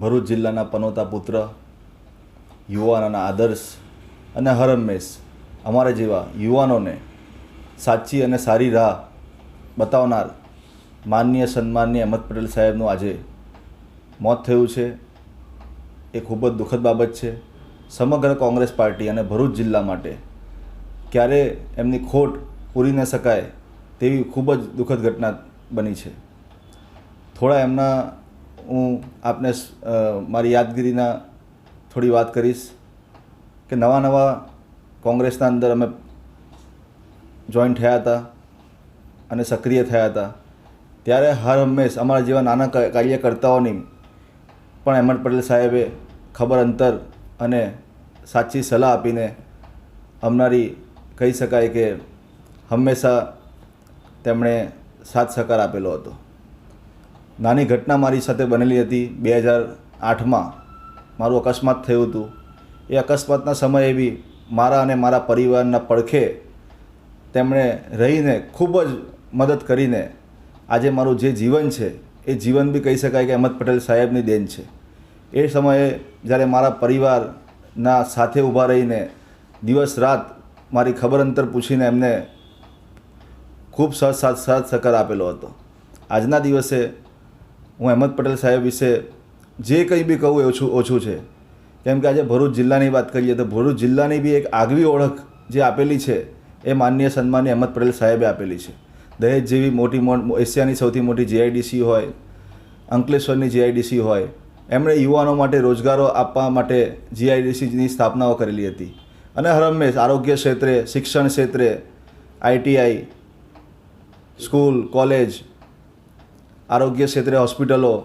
ભરૂચ જિલ્લાના પનોતા પુત્ર, યુવાનોના આદર્શ અને હરમેશ અમારા જેવા યુવાનોને સાચી અને સારી રાહ બતાવનાર માનનીય સન્માનીય અહેમદ પટેલ સાહેબનું આજે મોત થયું છે. એ ખૂબ જ દુઃખદ બાબત છે. સમગ્ર કોંગ્રેસ પાર્ટી અને ભરૂચ જિલ્લા માટે ક્યારે એમની ખોટ પૂરી ન શકાય તેવી ખૂબ જ દુઃખદ ઘટના બની છે. થોડા એમના હું આપને મારી યાદગીરીના થોડી વાત કરીશ કે નવા નવા કોંગ્રેસના અંદર અમે જોઈન થયા હતા અને સક્રિય થયા હતા. ત્યારે હર હંમેશ અમારા જેવા નાના કાર્યકર્તાઓની પણ અહેમદ પટેલ સાહેબે ખબર અંતર અને સાચી સલાહ આપીને અમનારી કહી શકાય કે હંમેશા તેમણે સાથ સહકાર આપેલો હતો. નાની ઘટના મારી સાથે બનેલી હતી બે હજાર આઠમાં. મારું અકસ્માત થયું હતું. એ અકસ્માતના સમયે બી મારા અને મારા પરિવારના પડખે તેમણે રહીને ખૂબ જ મદદ કરીને આજે મારું જે જીવન છે, એ જીવન બી કહી શકાય કે અહમદ પટેલ સાહેબની દેન છે. એ સમયે જ્યારે મારા પરિવારના સાથે ઊભા રહીને દિવસ રાત મારી ખબર અંતર પૂછીને એમને ખૂબ સહ સાથ સાથ સહકાર આપેલો હતો. આજના દિવસે હું અહેમદ પટેલ સાહેબ વિશે જે કંઈ બી કહું ઓછું ઓછું છે. કેમ કે આજે ભરૂચ જિલ્લાની વાત કરીએ તો ભરૂચ જિલ્લાની બી એક આગવી ઓળખ જે આપેલી છે એ માનનીય સન્માનીય અહેમદ પટેલ સાહેબે આપેલી છે. દહેજ જેવી મોટી એશિયાની સૌથી મોટી જીઆઈડીસી હોય, અંકલેશ્વરની જીઆઈડીસી હોય, એમણે યુવાનો માટે રોજગારો આપવા માટે જીઆઈડીસીની સ્થાપનાઓ કરેલી હતી. અને હરમેશ આરોગ્ય ક્ષેત્રે, શિક્ષણ ક્ષેત્રે, આઈટીઆઈ, સ્કૂલ, કોલેજ આરોગ્ય ક્ષેત્રે હોસ્પિટલો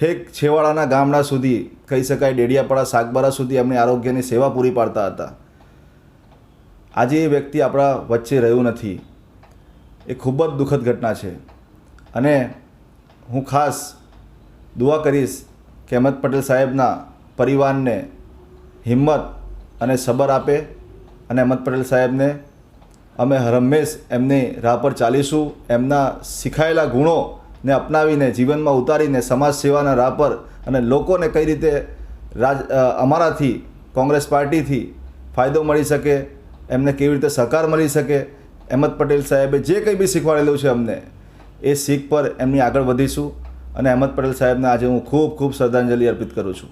ઠેક છેવાડાના ગામડા સુધી, કહી શકાય ડેડિયાપાડા, સાગબારા સુધી એમની આરોગ્યની સેવા પૂરી પાડતા હતા. આજે એ વ્યક્તિ આપણા વચ્ચે રહ્યું નથી. એ ખૂબ જ દુઃખદ ઘટના છે. અને હું ખાસ દુઆ કરીશ કે અહેમદ પટેલ સાહેબના પરિવારને હિંમત અને સબર આપે અને અહેમદ પટેલ સાહેબને અમે હરમેશ એમની રાહ પર ચાલીશું. એમના શીખાયેલા ગુણોને અપનાવીને, જીવનમાં ઉતારીને સમાજ સેવાના રાહ પર અને લોકોને કઈ રીતે રાજ અમારાથી, કોંગ્રેસ પાર્ટીથી ફાયદો મળી શકે, એમને કેવી રીતે સહકાર મળી શકે, અહેમદ પટેલ સાહેબે જે કંઈ બી શીખવાડેલું છે અમને, એ શીખ પર એમની આગળ વધીશું. અને અહેમદ પટેલ સાહેબને આજે હું ખૂબ ખૂબ શ્રદ્ધાંજલિ અર્પિત કરું છું.